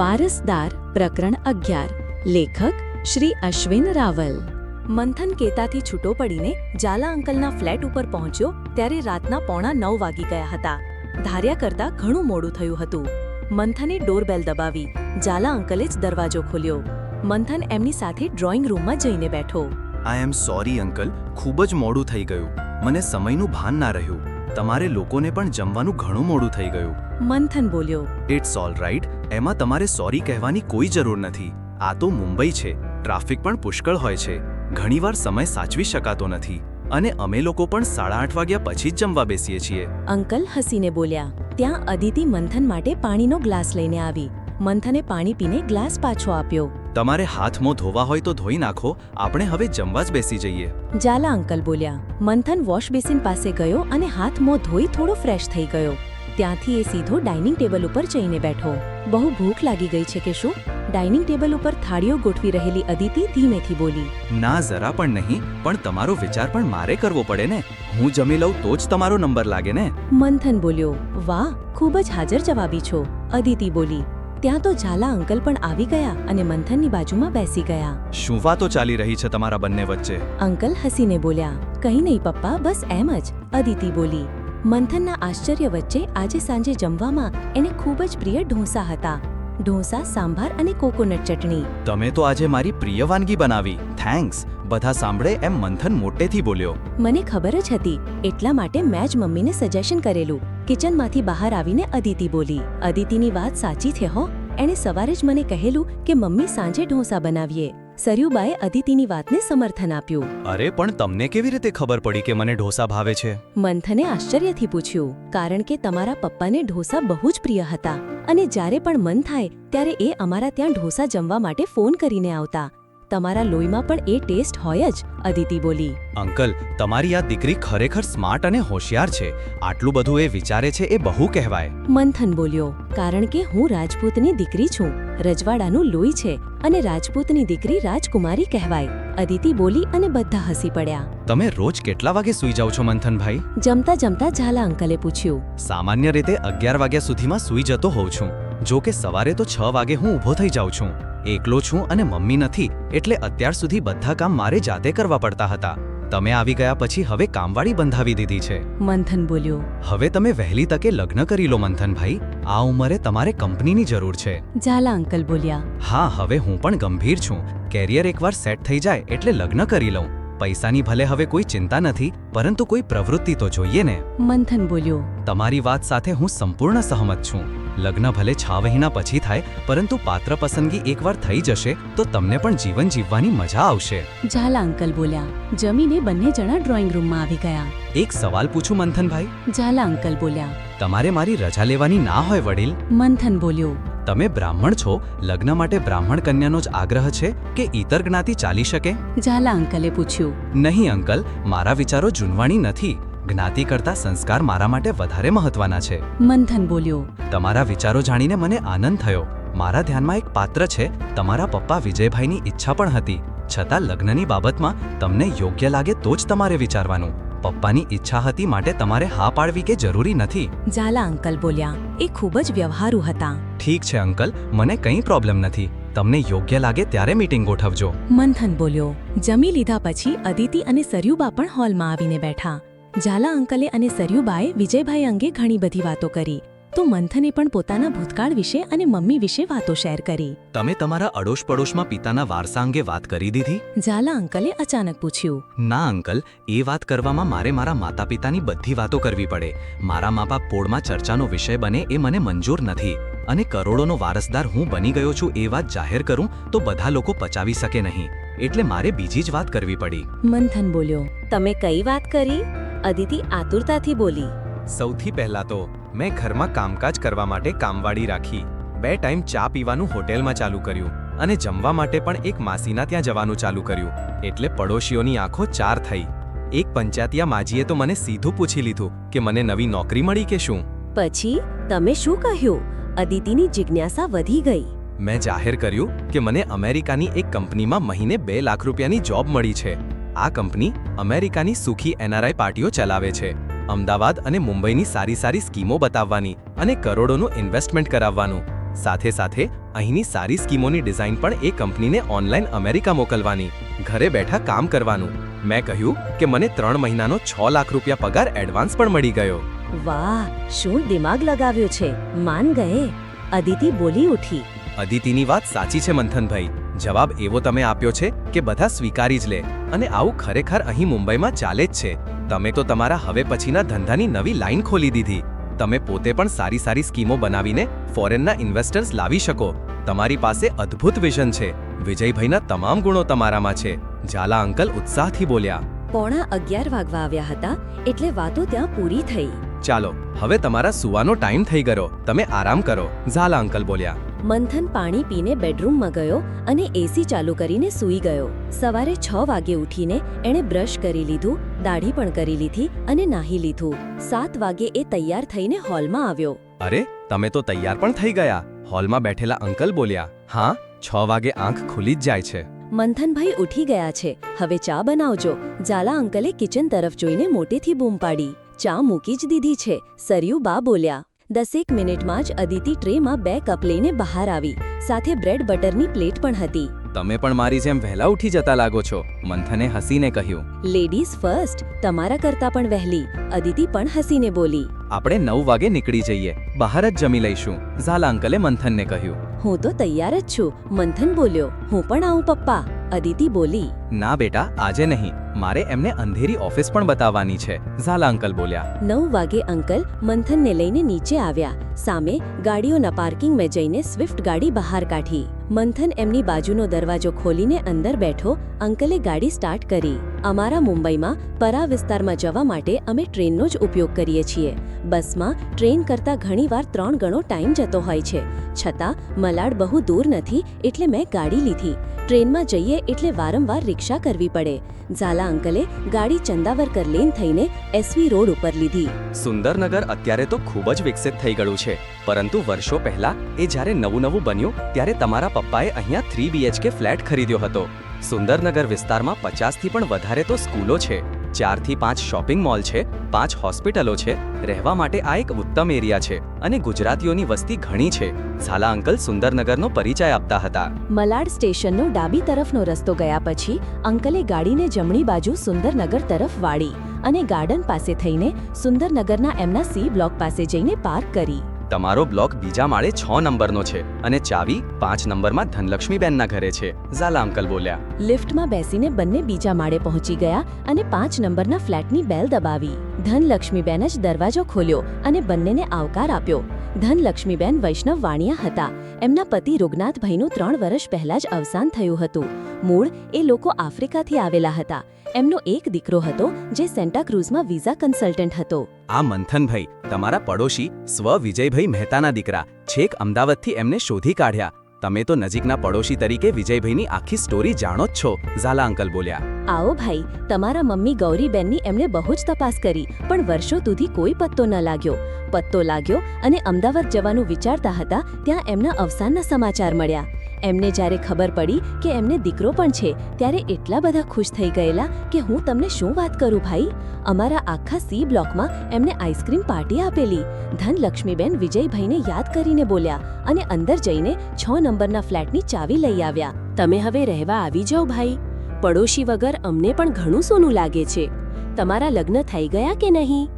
વારસદાર પ્રકરણ અગિયાર. લેખક શ્રી અશ્વિન રાવલ. મંથન કેતાથી છૂટો પડીને જાલા અંકલના ફ્લેટ ઉપર પહોંચ્યો ત્યારે રાતના પોણા નવ વાગી ગયા હતા. ધાર્યા કરતાં ઘણું મોડું થયું હતું. મંથને ડોરબેલ દબાવી જાલા અંકલે જ દરવાજો ખોલ્યો. મંથન એમની સાથે ડ્રોઈંગ રૂમમાં જઈને બેઠો. આઈ એમ સોરી અંકલ ખૂબ જ મોડું થઈ ગયું. મને સમયનું ભાન ના રહ્યું. તમારે લોકોને પણ જમવાનું ઘણું મોડું થઈ ગયું. મંથન બોલ્યો. ઇટ્સ ઓલ રાઈટ એમાં તમારે સોરી કહેવાની કોઈ જરૂર નથી. આ તો મુંબઈ છે. ટ્રાફિક પણ પુષ્કળ હોય છે. ઘણીવાર સમય સાચવી શકાતો નથી. અને અમે લોકો પણ સાડા આઠ વાગ્યા પછી જ જમવા બેસીએ છીએ. અંકલ હસીને બોલ્યા. ત્યાં અદિતિ મંથન માટે પાણીનો ગ્લાસ લઈને આવી. મંથને પાણી પીને ગ્લાસ પાછો આપ્યો. તમારે હાથ મોં ધોવા હોય તો ધોઈ નાખો. આપણે હવે જમવા જ બેસી જઈએ. જાલા અંકલ બોલ્યા. મંથન વોશ બેસિન પાસે ગયો અને હાથ મોં ધોઈ થોડો ફ્રેશ થઈ ગયો. ત્યાંથી એ સીધો ડાઇનિંગ ટેબલ ઉપર જઈને બેઠો. બહુ ભૂખ લાગી ગઈ છે કે શું? ડાઇનિંગ ટેબલ ઉપર થાળીઓ ગોઠવી રહેલી અદિતિ ધીમેથી બોલી ના જરા પણ નહીં પણ તમારો વિચાર પણ મારે કરવો પડે ને. હું જમી લઉં તો જ તમારો નંબર લાગે ને. મંથન બોલ્યો વાહ ખૂબ જ હાજર જવાબી છો. અદિતિ બોલી ત્યાં તો ઝાલા અંકલ પણ આવી ગયા અને મંથનની બાજુમાં બેસી ગયા. શું વાતો ચાલી રહી છે તમારા બંને વચ્ચે? અંકલ હસીને બોલ્યા કંઈ નહીં પપ્પા બસ એમ જ. અદિતિ બોલી મંથનના આશ્ચર્ય વચ્ચે આજે સાંજે જમવામાં એને ખૂબ જ પ્રિય ઢોસા હતા. ઢોસા સાંભાર અને કોકોનટ ચટણી. તમે તો આજે મારી પ્રિય વાનગી બનાવી. થેન્ક્સ બધા સાંભળે એમ મંથન મોટેથી બોલ્યો. મને ખબર જ હતી. એટલા માટે મેં જ મમ્મીને સજેશન કરેલું. કિચનમાંથી બહાર આવીને અદિતિ બોલી. અદિતિની વાત સાચી છે હો. એણે સવારે જ મને કહેલું કે મમ્મી સાંજે ઢોસા બનાવીએ. સરયુબાએ અદિતિની વાતને સમર્થન આપ્યું. અરે પણ તમને કેવી રીતે ખબર પડી કે મને ઢોસા ભાવે છે? મંથને આશ્ચર્યથી પૂછ્યું કારણ કે તમારા પપ્પાને ઢોસા બહુ જ પ્રિય હતા અને જ્યારે પણ મન થાય ત્યારે એ અમારા ત્યાં ઢોસા જમવા માટે ફોન કરીને આવતા. તમારા લોહીમાં પણ એ ટેસ્ટ હોય જ અદિતિ બોલી. અંકલ તમારી આ દીકરી ખરેખર સ્માર્ટ અને હોશિયાર છે. આટલું બધું એ વિચારે છે એ બહુ કહેવાય. મંથન બોલ્યો કારણ કે હું રાજપૂતની દીકરી છું. રજવાડાનું લોહી છે અને રાજપૂતની દીકરી રાજકુમારી કહેવાય. અદિતિ બોલી અને બધા હસી પડ્યા. તમે રોજ કેટલા વાગે સૂઈ જાઓ છો મંથનભાઈ? જમતા જમતા ઝાલા અંકલે પૂછ્યું. સામાન્ય રીતે અગિયાર વાગ્યા સુધીમાં સૂઈ જતો હોઉં છું. જો કે સવારે તો છ વાગે હું ઊભો થઈ જાઉં છું. એકલો છું અને મમ્મી નથી એટલે અત્યાર સુધી બધા કામ મારે જાતે કરવા પડતા હતા. તમે આવી ગયા પછી હવે કામવાળી બંધાવી દીધી છે. મંથન બોલ્યો. હવે તમે વહેલી તકે લગ્ન કરી લો મંથનભાઈ. આ ઉંમરે તમારે કંપનીની જરૂર છે. ઝાલા અંકલ બોલ્યા. હા હવે હું પણ ગંભીર છું. કેરિયર એકવાર સેટ થઈ જાય એટલે લગ્ન કરી લઉં. પૈસાની ભલે હવે કોઈ ચિંતા નથી પરંતુ કોઈ પ્રવૃત્તિ તો જોઈએ ને. મંથન બોલ્યો. તમારી વાત સાથે હું સંપૂર્ણ સહમત છું. લગ્ન ભલે છ મહિના પછી થાય પરંતુ પાત્ર પસંદગી એકવાર થઈ જશે તો તમને પણ જીવન જીવવાની મજા આવશે. ઝાલા અંકલ બોલ્યા જમીને બંને જણા ડ્રોઈંગ રૂમમાં આવી ગયા. એક સવાલ પૂછું મંથનભાઈ? ઝાલા અંકલ બોલ્યા તમારે મારી રજા લેવાની ના હોય વડીલ? મંથન બોલ્યો તમે બ્રાહ્મણ છો લગ્ન માટે બ્રાહ્મણ કન્યાનો જ આગ્રહ છે કે ઈતર જ્ઞાતિ ચાલી શકે? ઝાલા અંકલે પૂછ્યું નહીં અંકલ મારા વિચારો જૂનવાણી નથી. જ્ઞાતિ કરતા સંસ્કાર મારા માટે વધારે મહત્વના છે. મંથન બોલ્યો તમારા વિચારો જાણીને મને આનંદ થયો. મારા ધ્યાનમાં એક પાત્ર છે તમારા પપ્પા વિજયભાઈની ઈચ્છા પણ હતી. છતાં લગ્નની બાબતમાં તમને યોગ્ય લાગે તો જ તમારે વિચારવાનું. પપ્પાની ઈચ્છા હતી માટે તમારે હા પાડવી કે જરૂરી નથી. ઝાલા અંકલ બોલ્યા એ ખૂબ જ વ્યવહારુ હતા. ઠીક છે અંકલ મને કંઈ પ્રોબ્લેમ નથી. તમને યોગ્ય લાગે ત્યારે મીટિંગ ગોઠવજો. મંથન બોલ્યો જમી લીધા પછી અદિતિ અને સરયુબા પણ હોલમાં આવીને બેઠા. ઝાલા અંકલે અને સરયુબાએ વિજયભાઈ અંગે ઘણી બધી વાતો કરી. તો મંથને પણ પોતાના ભૂતકાળ વિશે અને મમ્મી વિશે વાતો શેર કરી. તમે તમારા અડોશ પડોશમાં પિતાના વારસા અંગે વાત કરી દીધી? ઝાલા અંકલે અચાનક પૂછ્યું. ના અંકલ. એ વાત કરવામાં મારે મારા માતા પિતાની બધી વાતો કરવી પડે. મારા મા બાપ પોળમાં ચર્ચાનો વિષય બને એ મને મંજૂર નથી. અને કરોડોનો વારસદાર હું બની ગયો છું એ વાત જાહેર કરું તો બધા લોકો પચાવી શકે નહીં. એટલે મારે બીજી જ વાત કરવી પડી. મંથન બોલ્યો. તમે કઈ વાત કરી? અદિતિ આતુરતાથી બોલી સૌથી પહેલા તો મેં ઘરમાં કામકાજ કરવા માટે કામવાળી રાખી. બે ટાઈમ ચા પીવાનું હોટેલમાં ચાલુ કર્યું અને જમવા માટે પણ એક માસીના ત્યાં જવાનું ચાલુ કર્યું. એટલે પડોશીઓની આંખો ચાર થઈ. એક પંચાયતિયા માજીએ તો મને સીધું પૂછી લીધું કે મને નવી નોકરી મળી કે શું? પછી તમે શું કહ્યું? અદિતિની જિજ્ઞાસા વધી ગઈ. મેં જાહેર કર્યું કે મને અમેરિકાની એક કંપનીમાં મહિને બે લાખ રૂપિયાની જોબ મળી છે. આ કંપની અમેરિકાની સુખી એનઆરઆઈ પાર્ટીઓ ચલાવે છે. અમદાવાદ અને મુંબઈની સારી સારી સ્કીમો બતાવવાની અને કરોડોનું ઇન્વેસ્ટમેન્ટ કરાવવાનું. સાથે સાથે અહીંની સારી સ્કીમોની ડિઝાઇન પણ એ કંપનીને ઓનલાઈન અમેરિકા મોકલવાની. ઘરે બેઠા કામ કરવાનું. મેં કહ્યું કે મને ત્રણ મહિનાનો છ લાખ રૂપિયા પગાર એડવાન્સ પણ મળી ગયો. વાહ શું દિમાગ લગાવ્યો છે? માન ગયે. અદિતિ બોલી ઉઠી. અદિતિની વાત સાચી છે મંથનભાઈ. જવાબ એવો તમે આપ્યો છે કે બધા સ્વીકારી જ લે. અને આવું ખરેખર અહીં મુંબઈમાં ચાલે જ છે. તમે તો તમારા હવે પછીના ધંધાની નવી લાઈન ખોલી દીધી. તમે પોતે પણ સારી સારી સ્કીમો બનાવીને ફોરેનના ઇન્વેસ્ટર્સ લાવી શકો. તમારી પાસે અદ્ભુત વિઝન છે. વિજયભાઈના તમામ ગુણો તમારામાં છે. ઝાલા અંકલ ઉત્સાહથી બોલ્યા. પોણા અગિયાર વાગવા આવ્યા હતા એટલે વાતો ત્યાં પૂરી થઈ. ચાલો હવે તમારા સુવાનો ટાઈમ થઈ ગયો. તમે આરામ કરો. ઝાલા અંકલ બોલ્યા. મંથન પાણી પીને બેડરૂમમાં ગયો અને એસી ચાલુ કરીને સૂઈ ગયો. સવારે છ વાગે ઉઠીને એણે બ્રશ કરી લીધું દાઢી પણ કરી લીધી અને નાહી લીધું. સાત વાગે એ તૈયાર થઈને હોલમાં આવ્યો. અરે તમે તો તૈયાર પણ થઈ ગયા. હોલમાં બેઠેલા અંકલ બોલ્યા હા છ વાગે આંખ ખુલી જ જાય છે. મંથનભાઈ ઉઠી ગયા છે. હવે ચા બનાવજો. ઝાલા અંકલે કિચન તરફ જોઈને મોટેથી બૂમ પાડી. ચા મૂકી જ દીધી છે. સરયુ બા બોલ્યા દસેક મિનિટમાં જ અદિતિ ટ્રેમાં બે કપ લઈને બહાર આવી. સાથે બ્રેડ બટરની પ્લેટ પણ હતી. તમે પણ મારી જેમ વહેલા ઉઠી જતા લાગો છો મંથને હસીને કહ્યું. લેડીઝ ફર્સ્ટ તમારા કરતા પણ વહેલી અદિતિ પણ હસીને બોલી. આપણે નવ વાગે નીકળી જઈએ બહાર જ જમી લઈશું ઝાલા અંકલે મંથનને કહ્યું. હું તો તૈયાર જ છું મંથન બોલ્યો. હું પણ આવું પપ્પા અદિતિ બોલી. ના બેટા આજે નહીં. મારે એમને અંધેરી ઓફિસ પણ બતાવવાની છે. ઝાલા અંકલ બોલ્યા. નવ વાગે અંકલ મંથનને લઈને નીચે આવ્યા. સામે ગાડીઓના પાર્કિંગ મેં જઈને સ્વિફ્ટ ગાડી બહાર કાઢી. મંથન એમની બાજુનો દરવાજો ખોલીને અંદર બેઠો, અંકલે ગાડી સ્ટાર્ટ કરી. અમારા મુંબઈમાં પરા વિસ્તારમાં જવા માટે અમે ટ્રેનનો જ ઉપયોગ કરીએ છીએ. બસમાં ટ્રેન કરતાં ઘણીવાર ત્રણ ગણો ટાઈમ જતો હોય છે. છતાં, મલાડ બહુ દૂર નથી એટલે મેં ગાડી લીધી. ટ્રેનમાં જઈએ એટલે વારંવાર રિક્ષા કરવી પડે. ઝાલા અંકલે ગાડી ચંદાવરકર લેન થઈને એસવી રોડ ઉપર લીધી. સુંદરનગર અત્યારે તો ખૂબ જ વિકસિત થઈ ગયું છે. પરંતુ વર્ષો પહેલા એ જ્યારે નવું નવું બન્યું, ત્યારે તમારા પપ્પાએ અહીંયા થ્રી બીએચકે ફ્લેટ ખરીદ્યો હતો. સુંદરનગર વિસ્તારમાં પચાસથી પણ વધારે તો સ્કૂલો છે. ચારથી પાંચ શોપિંગ મોલ છે, પાંચ હોસ્પિટલો છે, રહેવા માટે આ એક ઉત્તમ એરિયા છે અને ગુજરાતીઓની વસ્તી ઘણી છે. ઝાલા અંકલ સુંદરનગરનો પરિચય આપતા હતા. મલાડ સ્ટેશનનો ડાબી તરફનો રસ્તો ગયા પછી અંકલે ગાડીને જમણી બાજુ સુંદરનગર તરફ વાળી અને ગાર્ડન પાસે થઈને સુંદરનગરના એમના સી બ્લોક પાસે જઈને પાર્ક કરી. તમારો બ્લોક બીજા માળે છ નંબરનો છે અને ચાવી પાંચ નંબરમાં ધનલક્ષ્મીબેનના ઘરે છે. ઝાલા અંકલ બોલ્યા. લિફ્ટમાં બેસીને બંને બીજા માળે પહોંચી ગયા અને પાંચ નંબરના ફ્લેટની બેલ દબાવી. ધનલક્ષ્મીબેન જ દરવાજો ખોલ્યો અને બંનેને આવકાર આપ્યો. ધનલક્ષ્મીબેન વૈષ્ણવ વાણિયા હતા. એમના પતિ રૂગનાથભાઈનું ત્રણ વર્ષ પહેલા જ અવસાન થયું હતું. મૂળ એ લોકો આફ્રિકાથી આવેલા હતા. એમનો એક દીકરો હતો જે સેન્ટા ક્રુઝમાં વિઝા કન્સલ્ટન્ટ હતો. આ મંથનભાઈ તમારા પડોશી સ્વ વિજયભાઈ મહેતાના દીકરા. છેક અમદાવાદથી એમને શોધી કાઢ્યા. તમે તો નજીકના પડોશી તરીકે વિજયભાઈની આખી સ્ટોરી જાણો જ છો, ઝાલા અંકલ બોલ્યા. આવો ભાઈ, તમારા મમ્મી ગૌરીબેનની એમણે બહુ જ તપાસ કરી, પણ વર્ષો સુધી કોઈ પત્તો ન લાગ્યો. પત્તો લાગ્યો અને અમદાવાદ જવાનું વિચારતા હતા, ત્યાં એમના અવસાનના સમાચાર મળ્યા. એમને જ્યારે ખબર પડી કે એમને દીકરો પણ છે, ત્યારે એટલા બધા ખુશ થઈ ગયેલા કે હું તમને શું વાત કરું ભાઈ? અમારા આખા સી બ્લોકમાં એમને આઈસ્ક્રીમ પાર્ટી આપેલી. ધનલક્ષ્મીબેન વિજયભાઈને યાદ કરીને બોલ્યા અને અંદર જઈને છ નંબરના ફ્લેટની ચાવી લઈ આવ્યા. તમે હવે રહેવા આવી જાઓ ભાઈ. પડોશી વગર અમને પણ ઘણું સોનું લાગે છે. તમારા લગ્ન થઈ ગયા કે નહીં?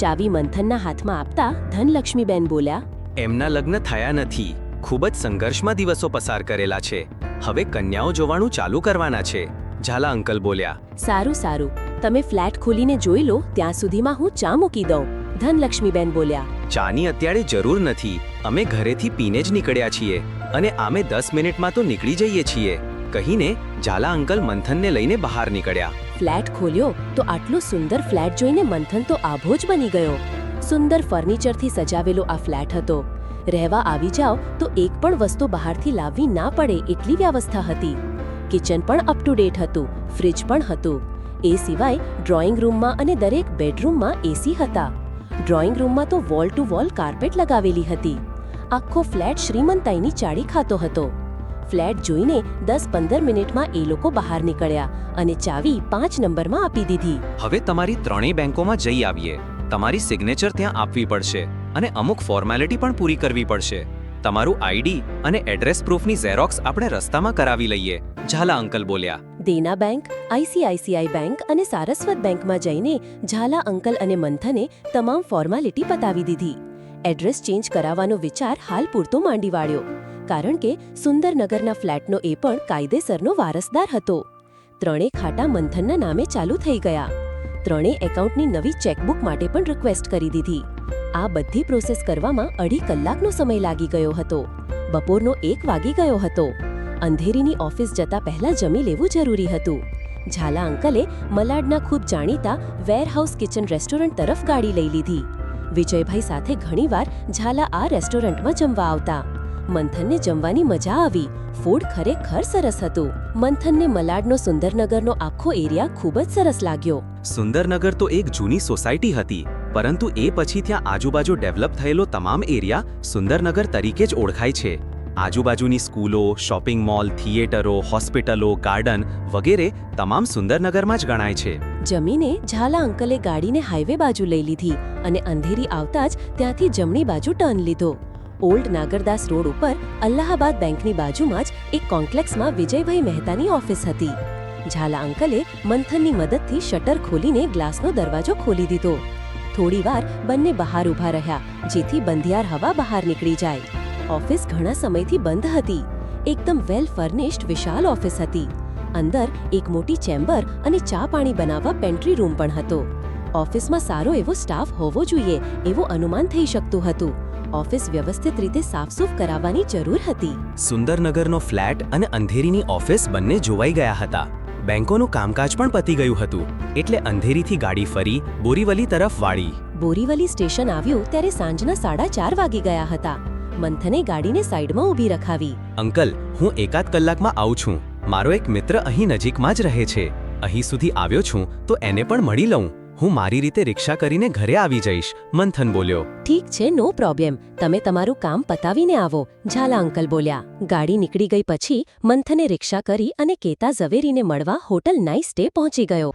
ચાવી મંથનના હાથમાં આપતા ધનલક્ષ્મીબેન બોલ્યા, એમના લગ્ન થયા નથી. ખૂબ જ સંઘર્ષમાં દિવસો પસાર કરેલા છે. હવે કન્યાઓ જોવાનું ચાલુ કરવાના છે. ઝાલા અંકલ બોલ્યા. સારું સારું. તમે ફ્લેટ ખોલીને જોઈ લો ત્યાં સુધીમાં હું ચા મૂકી દઉં. ધનલક્ષ્મીબેન બોલ્યા. ચાની અત્યારે જરૂર નથી. અમે ઘરેથી પીને જ નીકળ્યા છીએ અને આમે દસ મિનિટમાં તો નીકળી જઈએ છીએ. કહીને ઝાલા અંકલ મંથનને લઈને બહાર નીકળ્યા. ફ્લેટ ખોલ્યો તો આટલો સુંદર ફ્લેટ જોઈને મંથન તો આભો જ બની ગયો. સુંદર ફર્નિચરથી સજાવેલો આ ફ્લેટ હતો. રહેવા આવી જાઓ, તો એક પણ વસ્તુ બહારથી લાવવી ના પડે એટલી વ્યવસ્થા હતી. કિચન પણ અપ ટુ ડેટ હતું ફ્રિજ પણ હતું. એ સિવાય ડ્રોઈંગ રૂમમાં અને દરેક બેડરૂમમાં એસી હતા. ડ્રોઈંગ રૂમમાં તો વોલ ટુ વોલ કાર્પેટ લગાવેલી હતી. આખો ફ્લેટ શ્રીમંતાઈની ચાડી ખાતો હતો. ફ્લેટ જોઈને દસ પંદર મિનિટમાં એ લોકો બહાર નીકળ્યા અને ચાવી પાંચ નંબરમાં આપી દીધી. હવે તમારી ત્રણેય બેંકોમાં જઈ આવીએ. તમારી સિગ્નેચર ત્યાં આપવી પડશે. અને અમુક ફોર્મેલિટી પણ પૂરી કરવી પડશે. તમારું આઈડી અને એડ્રેસ પ્રૂફની ઝેરોક્સ આપણે રસ્તામાં કરાવી લઈએ. ઝાલા અંકલ બોલ્યા. દેના બેંક, આઈસીઆઈસીઆઈ બેંક અને સારસ્વત બેંકમાં જઈને ઝાલા અંકલ અને મંથને તમામ ફોર્માલિટી પતાવી દીધી. એડ્રેસ ચેન્જ કરાવવાનો વિચાર હાલ પૂરતો માંડી વાળ્યો, કારણ કે સુંદરનગરના ફ્લેટનો એ પણ કાયદેસરનો વારસદાર હતો. ત્રણેય ખાટા મંથનના નામે ચાલુ થઈ ગયા. ત્રણેય એકાઉન્ટની નવી ચેકબુક માટે પણ રિક્વેસ્ટ કરી દીધી. આ બધી પ્રોસેસ કરવામાં અઢી કલાકનો સમય લાગી ગયો હતો. બપોરનો એક વાગી ગયો હતો. અંધેરીની ઓફિસ જતા પહેલા જમી લેવું જરૂરી હતું. ઝાલા અંકલે મલાડના ખૂબ જાણીતા વેરહાઉસ કિચન રેસ્ટોરન્ટ તરફ ગાડી લઈ લીધી. વિજયભાઈ સાથે ઘણીવાર ઝાલા આ રેસ્ટોરન્ટમાં જમવા આવતા. મંથનને જમવાની મજા આવી. ફૂડ ખરેખર સરસ હતું. મંથનને મલાડનો સુંદરનગરનો આખો એરિયા ખૂબ જ સરસ લાગ્યો. સુંદરનગર તો એક જૂની સોસાયટી હતી પરંતુ એ પછી ત્યાં આજુબાજુ ડેવલપ થયેલો તમામ એરિયા સુંદરનગર તરીકે જ ઓળખાય છે. આજુબાજુની સ્કૂલો શોપિંગ મોલ થિયેટરો હોસ્પિટલો ગાર્ડન વગેરે તમામ સુંદરનગરમાં જ ગણાય છે. જમીને ઝાલા અંકલે ગાડીને હાઈવે બાજુ લઈ લીધી અને અંધેરી આવતા જ ત્યાંથી જમણી બાજુ ટર્ન લીધો. ઓલ્ડ નાગરદાસ રોડ ઉપર અલ્હાબાદ બેંકની બાજુમાં જ એક કોમ્પ્લેક્સમાં વિજયભાઈ મહેતાની ઓફિસ હતી. ઝાલા અંકલે મંથનની મદદથી શટર ખોલીને ગ્લાસનો દરવાજો ખોલી દીધો. થોડીવાર બંને બહાર ઊભા રહ્યા, જેથી બંધિયાર હવા બહાર નીકળી જાય. ઓફિસ ઘણા સમયથી બંધ હતી. એકદમ વેલ ફર્નિશ્ડ, વિશાળ ઓફિસ હતી. અંદર એક મોટી ચેમ્બર અને ચા પાણી બનાવવા પેન્ટ્રી રૂમ પણ હતો. ઓફિસમાં સારો એવો સ્ટાફ હોવો જોઈએ, એવું અનુમાન થઈ શકતું હતું. ઓફિસ વ્યવસ્થિત રીતે સાફસૂફ કરાવવાની જરૂર હતી. સુંદરનગરનો ફ્લેટ અને અંધેરીની ઓફિસ બંને જોવાઈ ગયા હતા. બેંકોનું કામકાજ પણ પતી ગયું હતું. એટલે અંધેરીથી ગાડી ફરી બોરીવલી તરફ વાળી. બોરીવલી સ્ટેશન આવ્યું ત્યારે સાંજના સાડા ચાર વાગી ગયા હતા. મંથને ગાડીને સાઈડમાં ઊભી રખાવી. અંકલ હું એકાદ કલાકમાં આવું છું. મારો એક મિત્ર અહીં નજીકમાં જ રહે છે. અહીં સુધી આવ્યો છું તો એને પણ મળી લઉં. હું મારી રીતે રિક્ષા કરીને ઘરે આવી જઈશ. મંથન બોલ્યો. ઠીક છે, નો પ્રોબ્લેમ. તમે તમારું કામ પતાવીને આવો, ઝાલા અંકલ બોલ્યા. ગાડી નીકળી ગઈ પછી મંથને રિક્ષા કરી અને કેતા ઝવેરીને મળવા હોટલ નાઇસ ડે પહોંચી ગયો.